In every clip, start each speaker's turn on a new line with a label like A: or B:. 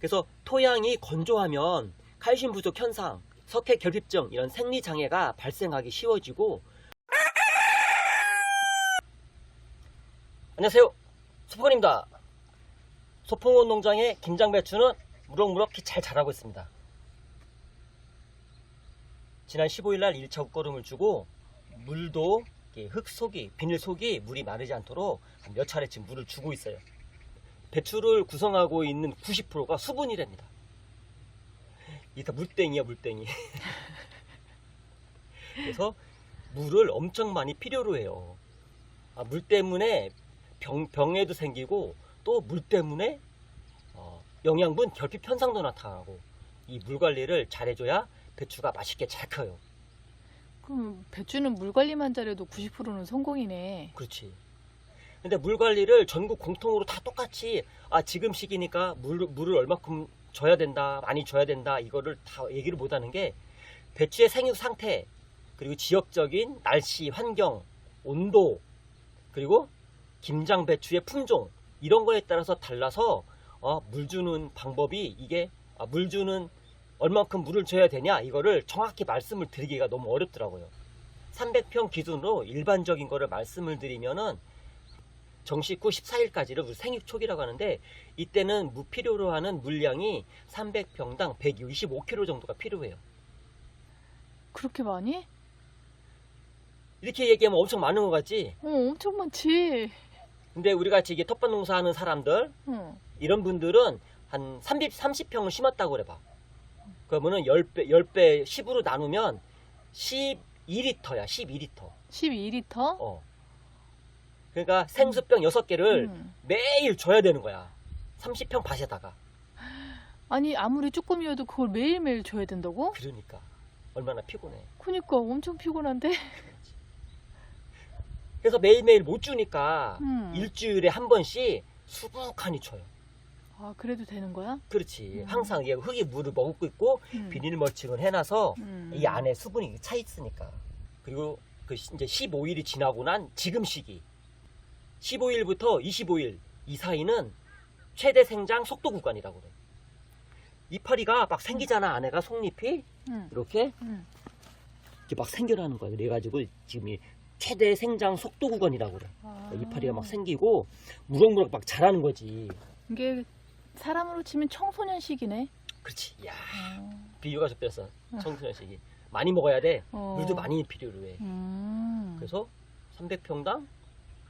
A: 그래서 토양이 건조하면 칼슘 부족 현상, 석회 결핍증 이런 생리 장애가 발생하기 쉬워지고 안녕하세요. 소풍원입니다. 소풍원 농장의 김장배추는 무럭무럭히 잘 자라고 있습니다. 지난 15일 날 1차 옷걸음을 주고 물도 흙 속이 비닐 속이 물이 마르지 않도록 한몇 차례쯤 물을 주고 있어요. 배추를 구성하고 있는 90%가 수분이랍니다. 이게 다 물땡이야 물땡이. 그래서 물을 엄청 많이 필요로 해요. 아, 물 때문에 병, 병에도 생기고 또 물 때문에 어, 영양분 결핍 현상도 나타나고 이 물 관리를 잘해줘야 배추가 맛있게 잘 커요.
B: 그럼 배추는 물 관리만 잘해도 90%는 성공이네.
A: 그렇지. 근데 물 관리를 전국 공통으로 다 똑같이 아 지금 시기니까 물, 물을 얼마큼 줘야 된다 많이 줘야 된다 이거를 다 얘기를 못하는 게 배추의 생육 상태 그리고 지역적인 날씨 환경 온도 그리고 김장 배추의 품종 이런 거에 따라서 달라서 어, 물 주는 방법이 이게 아, 물 주는 얼만큼 물을 줘야 되냐 이거를 정확히 말씀을 드리기가 너무 어렵더라고요. 300평 기준으로 일반적인 거를 말씀을 드리면은 정식 후 14일까지를 우리 생육 초기라고 하는데 이때는 무필요로 하는 물량이 300평당 125kg 정도가 필요해요.
B: 그렇게 많이?
A: 이렇게 얘기하면 엄청 많은 것 같지?
B: 어, 엄청 많지.
A: 근데 우리 같이 이게 텃밭 농사하는 사람들
B: 어.
A: 이런 분들은 한 30, 30평을 심었다고 그래 봐. 그러면은 10배, 10배 10으로 나누면 12리터야, 12리터.
B: 12리터?
A: 어. 그러니까 생수병 6개를
B: 음.
A: 매일 줘야 되는 거야. 30평 밭에다가.
B: 아니 아무리 쭈꾸미여도 그걸 매일매일 줘야 된다고?
A: 그러니까 얼마나 피곤해.
B: 그니까 엄청 피곤한데.
A: 그래서 매일매일 못 주니까
B: 음.
A: 일주일에 한 번씩 수북하니 줘요.
B: 아 그래도 되는 거야?
A: 그렇지.
B: 음.
A: 항상 이게 흙이 물을 머금고 있고
B: 음.
A: 비닐 멀칭을 해놔서
B: 음.
A: 이 안에 수분이 차 있으니까. 그리고 그 시- 이제 15일이 지나고 난 지금 시기. 15일부터 25일 이 사이는 최대 생장 속도 구간이라고 그래. 이파리가 막 생기잖아 안에가 속잎이
B: 음.
A: 이렇게
B: 음.
A: 이렇게 막 생겨나는 거야. 그래가지고 지금 이 최대 생장 속도 구간이라고 그래.
B: 아.
A: 이파리가 막 생기고 무럭무럭 막 자라는 거지.
B: 이게 사람으로 치면 청소년 시기네.
A: 그렇지. 야
B: 어.
A: 비유가 접혔어. 청소년 시기 많이 먹어야 돼.
B: 어.
A: 물도 많이 필요로 해.
B: 음.
A: 그래서 300평당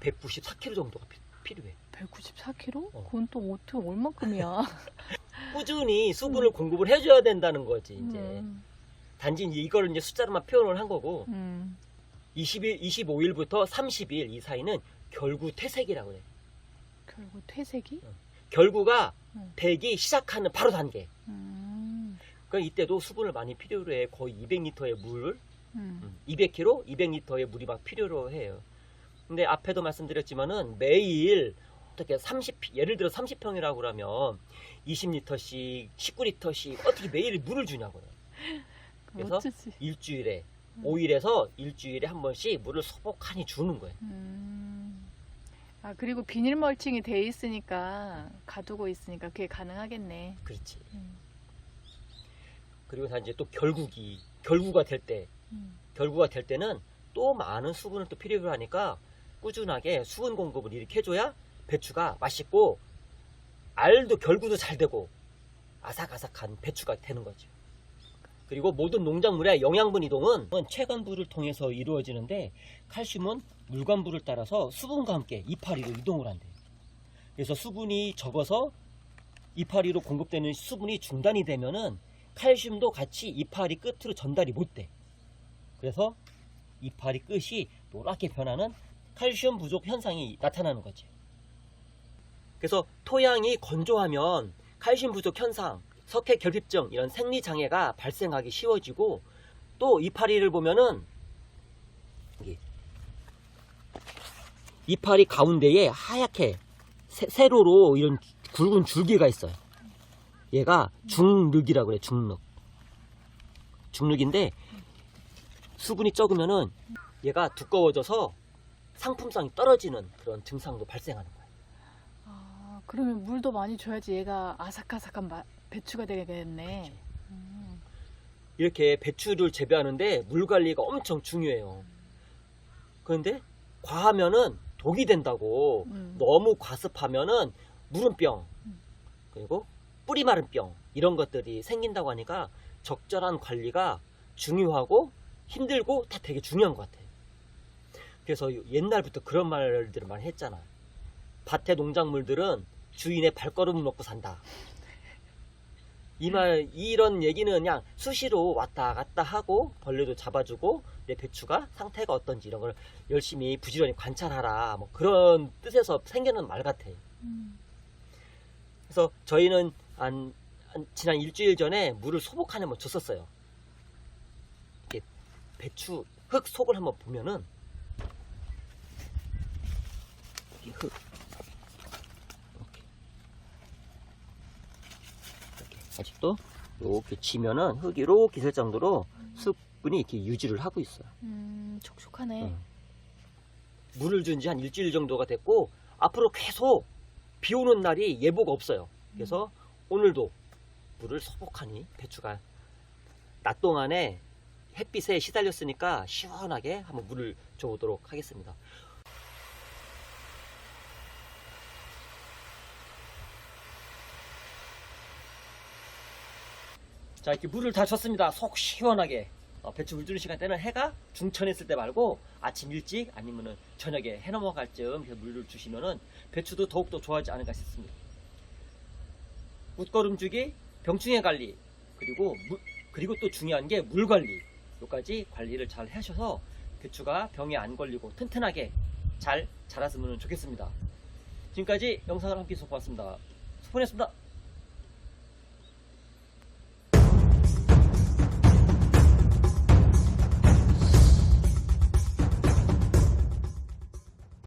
A: 194kg 정도가 피- 필요해.
B: 194kg?
A: 어.
B: 그건 또 어떻게 얼마큼이야?
A: 꾸준히 수분을 공급을 해줘야 된다는 거지 이제.
B: 음.
A: 단지 이제 이거를 이제 숫자로만 표현을 한 거고
B: 음.
A: 20일, 25일부터 30일 이 사이는 결구 퇴색이라고 그래.
B: 결국 퇴색이?
A: 결구가
B: 음.
A: 되기 시작하는 바로 단계.
B: 음.
A: 그러니까 이때도 수분을 많이 필요로 해. 거의 200리터의 물,
B: 음.
A: 200kg, 200리터의 물이 막 필요로 해요. 근데 앞에도 말씀드렸지만은 매일 어떻게 30 예를 들어 30평이라고 그러면 20리터씩, 19리터씩 어떻게 매일 물을 주냐고요. 그래서
B: 어쩌지?
A: 일주일에
B: 음.
A: 5일에서 일주일에 한 번씩 물을 소복하니 주는 거예요.
B: 음. 아 그리고 비닐 멀칭이 돼 있으니까 가두고 있으니까 그게 가능하겠네.
A: 그렇지.
B: 음.
A: 그리고 다 이제 또 결국이 결구가 될 때,
B: 음.
A: 결구가 될 때는 또 많은 수분을 또 필요로 하니까 꾸준하게 수분 공급을 이렇게 해줘야 배추가 맛있고 알도 결구도 잘 되고 아삭아삭한 배추가 되는 거죠. 그리고 모든 농작물의 영양분 이동은 체관부를 통해서 이루어지는데 칼슘은 물관부를 따라서 수분과 함께 이파리로 이동을 한대요. 그래서 수분이 적어서 이파리로 공급되는 수분이 중단이 되면은 칼슘도 같이 이파리 끝으로 전달이 못 돼. 그래서 이파리 끝이 노랗게 변하는 칼슘 부족 현상이 나타나는 거지. 그래서 토양이 건조하면 칼슘 부족 현상, 석회 결핍증 이런 생리 장애가 발생하기 쉬워지고 또 이파리를 보면은 이파리 가운데에 하얗게 세, 세로로 이런 굵은 줄기가 있어요. 얘가 중륵이라고 그래, 중륵. 중륵인데 수분이 적으면은 얘가 두꺼워져서 상품성이 떨어지는 그런 증상도 발생하는 거예요.
B: 아 그러면 물도 많이 줘야지 얘가 아삭아삭한 마- 배추가 되겠네.
A: 그렇죠.
B: 음.
A: 이렇게 배추를 재배하는데 물 관리가 엄청 중요해요. 그런데 과하면은 독이 된다고
B: 음.
A: 너무 과습하면은 무름병
B: 음.
A: 그리고 뿌리 마른 병 이런 것들이 생긴다고 하니까 적절한 관리가 중요하고 힘들고 다 되게 중요한 것 같아요. 그래서 옛날부터 그런 말들을 많이 했잖아. 밭의 농작물들은 주인의 발걸음을 먹고 산다. 이 말, 이런 얘기는 그냥 수시로 왔다 갔다 하고 벌레도 잡아주고 내 배추가 상태가 어떤지 이런 걸 열심히 부지런히 관찰하라. 뭐 그런 뜻에서 생겨난 말 같아.
B: 음.
A: 그래서 저희는 한, 한 지난 일주일 전에 물을 소복하는 걸 줬었어요. 배추 흙 속을 한번 보면은 이 흙. 이렇게. 이렇게 아직도 이렇게 치면은 흙이 이렇게 될 정도로 수분이 이렇게 유지를 하고 있어요.
B: 음, 촉촉하네.
A: 응. 물을 준 지 한 일주일 정도가 됐고 앞으로 계속 비 오는 날이 예보가 없어요. 그래서 오늘도 물을 소복하니 배추가 낮 동안에 햇빛에 시달렸으니까 시원하게 한번 물을 줘보도록 하겠습니다. 자 이렇게 물을 다 줬습니다. 속 시원하게 어, 배추 물 주는 시간 때는 해가 중천에 있을 때 말고 아침 일찍 아니면은 저녁에 해 넘어갈 쯤 물을 주시면은 배추도 더욱더 좋아하지 않을까 싶습니다. 웃거름 주기, 병충해 관리, 그리고 물, 그리고 또 중요한 게 물 관리. 요까지 관리를 잘 하셔서 배추가 병에 안 걸리고 튼튼하게 잘 자랐으면 좋겠습니다. 지금까지 영상을 함께 고맙습니다. 수고하셨습니다.